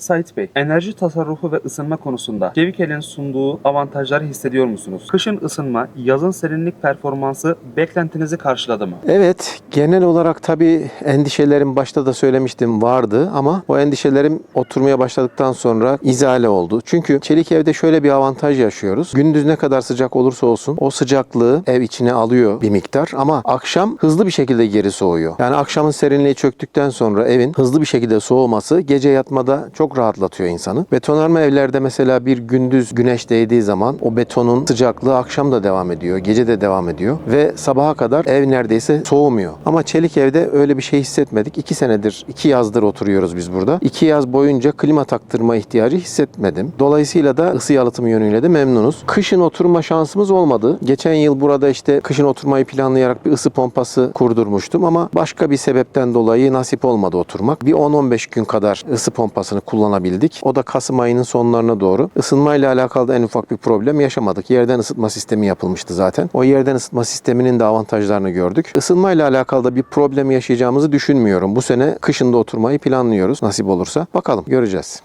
Sait Bey, enerji tasarrufu ve ısınma konusunda Cevikel'in sunduğu avantajları hissediyor musunuz? Kışın ısınma, yazın serinlik performansı beklentinizi karşıladı mı? Evet, genel olarak tabii endişelerim başta da söylemiştim vardı ama o endişelerim oturmaya başladıktan sonra izale oldu. Çünkü çelik evde şöyle bir avantaj yaşıyoruz. Gündüz ne kadar sıcak olursa olsun o sıcaklığı ev içine alıyor bir miktar ama akşam hızlı bir şekilde geri soğuyor. Yani akşamın serinliği çöktükten sonra evin hızlı bir şekilde soğuması gece yatmada çok rahatlatıyor insanı. Betonarme evlerde mesela bir gündüz güneş değdiği zaman o betonun sıcaklığı akşam da devam ediyor, gece de devam ediyor ve sabaha kadar ev neredeyse soğumuyor. Ama çelik evde öyle bir şey hissetmedik. İki senedir, iki yazdır oturuyoruz biz burada. İki yaz boyunca klima taktırma ihtiyacı hissetmedim. Dolayısıyla da ısı yalıtımı yönüyle de memnunuz. Kışın oturma şansımız olmadı. Geçen yıl burada işte kışın oturmayı planlayarak bir ısı pompası kurdurmuştum ama başka bir sebepten dolayı nasip olmadı oturmak. Bir 10-15 gün kadar ısı pompasını kullanabildik. O da Kasım ayının sonlarına doğru. Isınmayla alakalı da en ufak bir problem yaşamadık. Yerden ısıtma sistemi yapılmıştı zaten. O yerden ısıtma sisteminin de avantajlarını gördük. Isınmayla alakalı da bir problem yaşayacağımızı düşünmüyorum. Bu sene kışında oturmayı planlıyoruz nasip olursa. Bakalım göreceğiz.